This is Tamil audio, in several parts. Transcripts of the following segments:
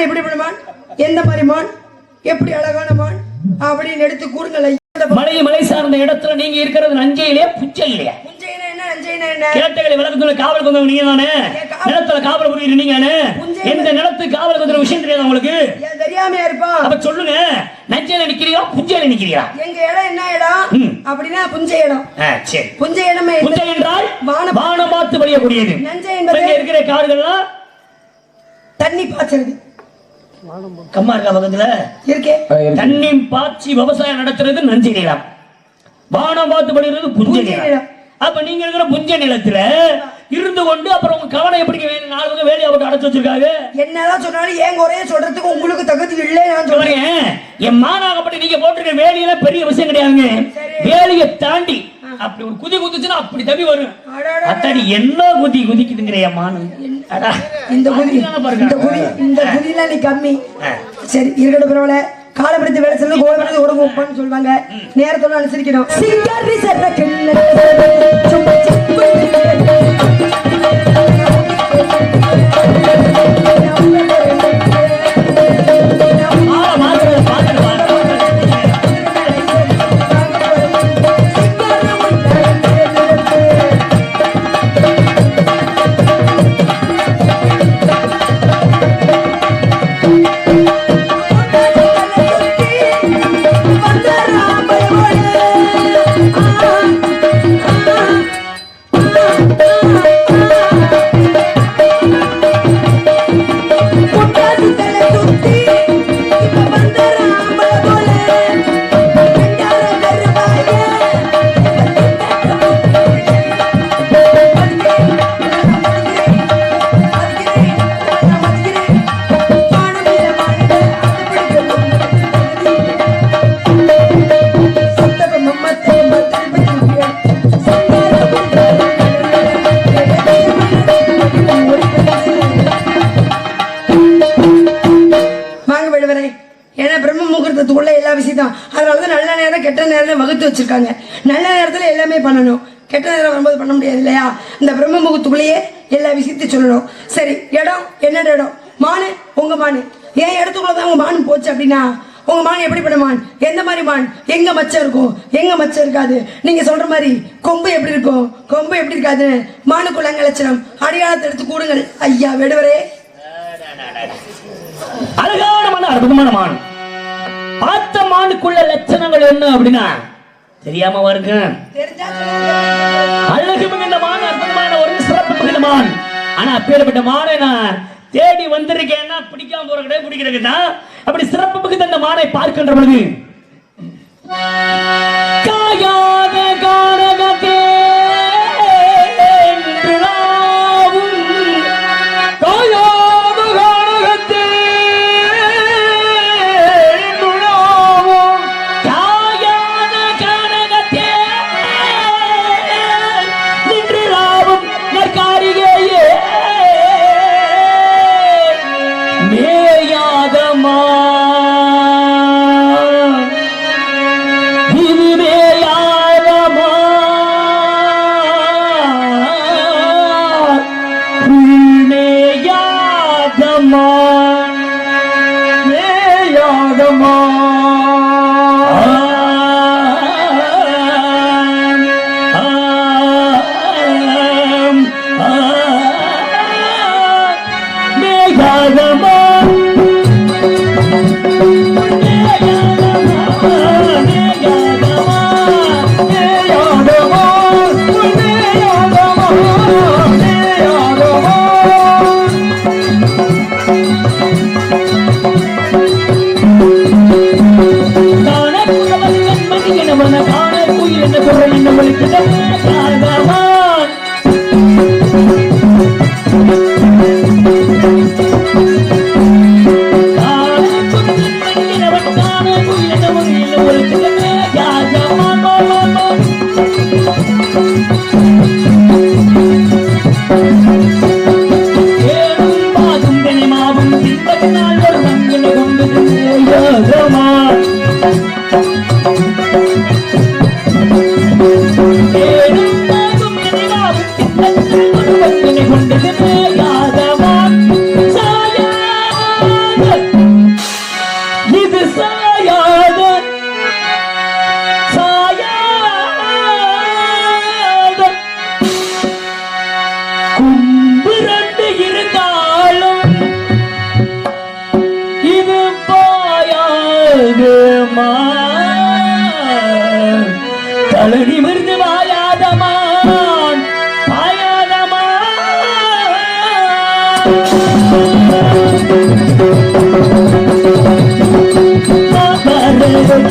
மான் எப்படி மான் எந்த மாதிரி மான் எப்படி அழகான மான்? அப்படின்னு எடுத்து கூறுங்கள். மலை மலை சார்ந்த இடத்துல நீங்க இருக்கிறது நஞ்சையிலே என்ன? கேட்டகளை விளக்கத்துல காவல் கொண்டவங்க நீங்க தானே நிலத்துல காவல் புரியுது நீங்க தானே எந்த நிலத்துக்கு காவல் கொண்ட விஷயம் தெரியாது உங்களுக்கு? தெரியாமையா இருப்பான் அப்ப சொல்லுங்க நஞ்சையில நிக்கிறீங்களா புஞ்சையில நிக்கிறீங்களா? எங்க இடம் என்ன இடம். அப்படின்னா புஞ்சை இடம். சரி. புஞ்சை இடமே. புஞ்சை என்றால் வானம். வானம் பார்த்து வழியக்கூடியது. நஞ்சை என்பது இருக்கிற காடுகள்லாம் தண்ணி பாய்ச்சறது. கம்மா இருக்கா பக்கத்துல? இருக்கே. தண்ணி பாய்ச்சி விவசாயம் நடத்துறது நஞ்சை நிலம். வானம் பார்த்து படுகிறது புஞ்சை நிலம். அப்ப நீங்க இருக்கிற புஞ்சை நிலத்துல இருந்து கொண்டு அப்புறம் உங்க கவனம் எப்படி வேணும் நாலு பக்கம் வேலையை போட்டு அடைச்சு வச்சிருக்காங்க. என்னதான் சொன்னாலும் ஏன் குறைய சொல்றதுக்கு உங்களுக்கு தகுதி இல்லை நான் சொல்றேன். என் மானாகப்பட்டு நீங்க போட்டிருக்க வேலையில பெரிய விஷயம் கிடையாதுங்க. வேலையை தாண்டி அப்படி ஒரு குதி குதிச்சுன்னா அப்படி தவி வரும். அத்தாடி என்ன குதி குதிக்குதுங்கிற என் மானு. இந்த குதி. இந்த குதி இந்த குதிலாம் நீ கம்மி. சரி இருக்கட்டும் பரவாயில்ல காலப்படுத்தி வேலை செஞ்சு கோலப்படுத்தி உடம்பு உப்பான்னு சொல்லுவாங்க நேரத்தோட அனுசரிக்கணும் சிங்காரி கிண்ண விஷயம் அதனால தான் நல்ல நேரம் கெட்ட நேரம் வகுத்து வச்சிருக்காங்க. நல்ல நேரத்துல எல்லாமே பண்ணணும். கெட்ட நேரம் வரும்போது பண்ண முடியாது இல்லையா? இந்த பிரம்ம முகத்துக்குள்ளேயே எல்லா விஷயத்தையும் சொல்லணும். சரி இடம் என்னோட இடம்? மானு உங்க மானு. என் இடத்துக்குள்ள தான் உங்க மானு போச்சு அப்படின்னா உங்க மான் எப்படிப்பட்ட மான்? எந்த மாதிரி மான்? எங்க மச்சம் இருக்கும்? எங்க மச்சம் இருக்காது? நீங்க சொல்ற மாதிரி கொம்பு எப்படி இருக்கும்? கொம்பு எப்படி இருக்காது? மானு லட்சணம். அடையாளத்தை எடுத்து கூடுங்கள். ஐயா விடுவரே. அழகான மான் அற்புதமான மான். ஆத்தமானுக்குள்ள லட்சணங்கள் என்ன அப்படின்னா தெரியாம வருங்க. அழகு மிகுந்த அற்புதமான ஒரு சிறப்பு மிகுந்த மான். ஆனா அப்பேற்பட்ட மானை நான் தேடி வந்திருக்கேன்னா பிடிக்காம போற கிடையாது பிடிக்கிறது தான். அப்படி சிறப்பு மிகுந்த அந்த மானை பார்க்கின்ற பொழுது கொண்டு தளரிமிர்ந்து வாயாதமான் வாயாதமான்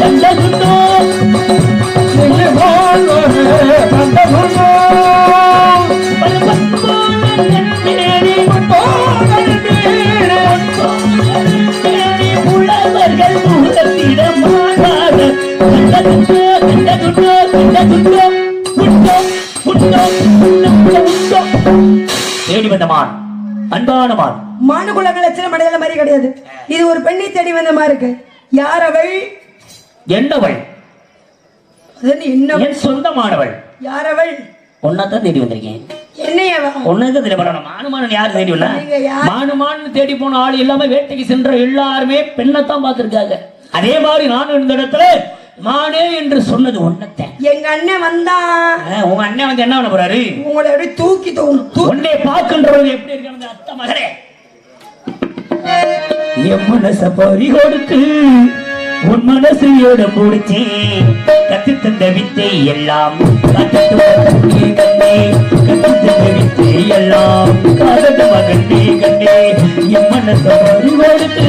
கண்டதுண்டோ? வந்த மான் அன்பான மான் மானுக்குள்ள லட்சணம் அடையாள மாதிரி கிடையாது. இது ஒரு பெண்ணை தேடி வந்த மாதிரி இருக்கு. யார் அவள் என்னவள் என் சொந்தமானவள். யார் அவள் ஒன்னதான் தேடி வந்திருக்கேன். என்னை அவள் ஒன்னதான் தேடி போறோம் மானு மானு யாரு தேடி போன ஆள் எல்லாமே வேட்டைக்கு சென்ற எல்லாருமே பெண்ணைத்தான் பார்த்திருக்காங்க. அதே மாதிரி நானும் இந்த இடத்துல மானே என்று சொன்னது ஒன்னத்தேன் எங்க அண்ணன் வந்தான் உங்க அண்ணன் வந்து என்ன பண்ண போறாரு? உங்களை அப்படியே தூக்கி உன்னை பார்க்கின்றவங்க எப்படி இருக்காங்க அத்த மகனே என் மனச பறி கொடுத்து உன் மனசு இடம் முடிச்சேன் கத்து தந்த வித்தை எல்லாம் கத்து தந்த வித்தை எல்லாம் காதட்டு மகனே கண்ணே என் மனச பறி கொடுத்து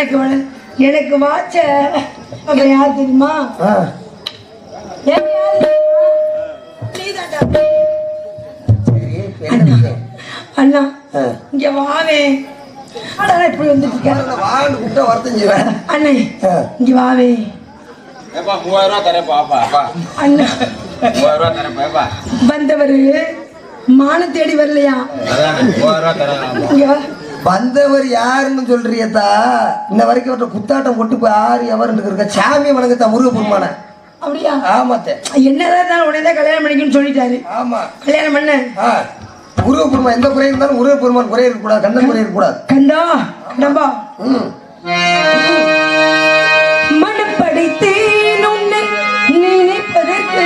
எனக்கு எனக்கு வாச்ச. அவன் யார் தெரியுமா. அண்ணா. அண்ணா இங்க வாவே. அடா இப்படி வந்துட்டு இருக்க. வான்னு கூப்பிட்டா வருத்தம் அண்ணே இங்க வாவே. ஏப்பா மூவாயிரம் ரூபா தரேன்ப்பா அப்பா அண்ணா. மூவாயிரம் ரூபா வந்தவரு மான தேடி வரலையா? மூவாயிரம் ரூபா தரேன். வந்தவர் யாருன்னு சொல்றியத்தா? இன்ன வரைக்கும் அவர்ட்ட குத்தாட்டம் போட்டு போய் ஆறு எவருன்னு இருக்க சாமி வணங்கத்தா முருகப்பெருமான? அப்படியா? ஆமாத்தே. என்னதான் இருந்தாலும் உடனே தான் கல்யாணம் பண்ணிக்கணும்னு சொல்லிட்டாரு. ஆமா. கல்யாணம் பண்ண. ஆ. முருகப்பெருமான் எந்த குறை இருந்தாலும் முருகப்பெருமான் குறை இருக்கக்கூடாது கந்தன் குறை இருக்கக்கூடாது. கண்டா கண்டம்பா ம். மனப்படைத்தேன் உன்னை நினைப்பதற்கு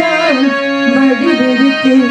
நான் வடிவெடுத்தேன்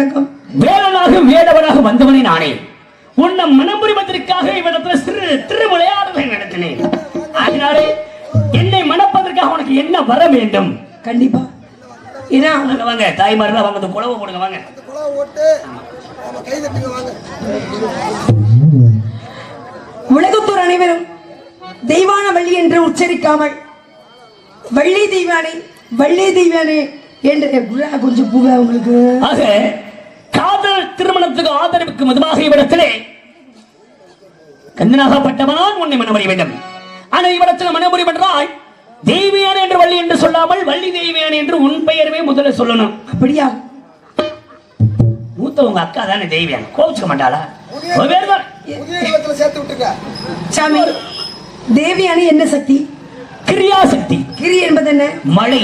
நடக்கும் வேலனாக வேலவனாக வந்தவனே நானே. உன்னை மனபுரிமத்திற்காக இவனத்துல சிறு திரு விளையாடலை நடத்தினேன். அதனாலே என்னை மணப்பதற்காக உனக்கு என்ன வர வேண்டும்? கண்டிப்பா. இதான் வாங்க வாங்க. தாய்மார்கள் வாங்க குழவை போடுங்க வாங்க. உலகத்தோர் அனைவரும் தெய்வான வள்ளி என்று உச்சரிக்காமல் வள்ளி தெய்வானே வள்ளி தெய்வானே என்று கொஞ்சம் உங்களுக்கு ஆக திருமணத்துக்கு ஆதரவுக்கு மதுமாக இவ்விடத்திலே கந்தனாகப்பட்டவனான் உன்னை மனமறிய வேண்டும். ஆனால் இவ்விடத்தில் மனமுறை பண்றாய் தெய்வியான என்று வள்ளி என்று சொல்லாமல் வள்ளி தெய்வியான என்று உன் பெயரவே முதல்ல சொல்லணும். அப்படியா? மூத்த உங்க அக்கா தானே தெய்வியான் கோவிச்சுக்க மாட்டாளா? சாமி தேவியானி என்ன சக்தி? கிரியாசக்தி. கிரி என்பது என்ன மழை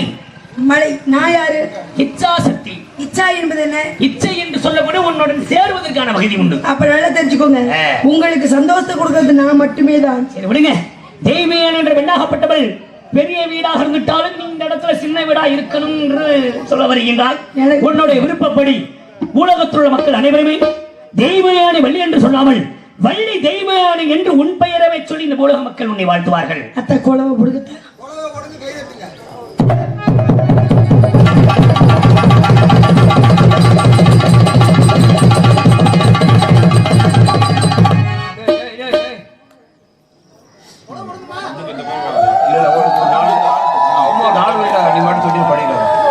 மலை. நான் யாரு? இச்சாசக்தி. இச்சா என்பது என்ன இச்சை என்று சொல்லக்கூட உன்னுடன் சேருவதற்கான வகதி உண்டு. அப்ப நல்லா தெரிஞ்சுக்கோங்க. உங்களுக்கு சந்தோஷத்தை கொடுக்கறது நான் மட்டுமே தான் சரி விடுங்க. தெய்வியான் என்ற பெண்ணாகப்பட்டவள் பெரிய வீடாக இருந்துட்டாலும் நீ இந்த இடத்துல சின்ன வீடா இருக்கணும் என்று சொல்ல வருகின்றாய் உன்னுடைய விருப்பப்படி உலகத்தில் உள்ள மக்கள் அனைவருமே தெய்வயானி வள்ளி என்று சொல்லாமல் வள்ளி தெய்வயானி என்று உன் பெயரவை சொல்லி இந்த உலக மக்கள் உன்னை வாழ்த்துவார்கள். அத்தை குழவை கொடுக்கத்த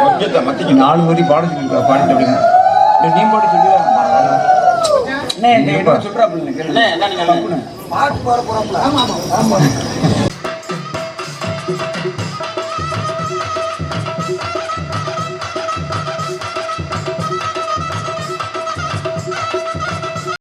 கொஞ்சத்தை மத்திக்கு நாலு வரி பாட சொல்லி பாடிட்டு அப்படிங்க நீ பாடி சொல்லி சொல்றா பாட்டு பாட போறோம்ல. ஆமா ஆமா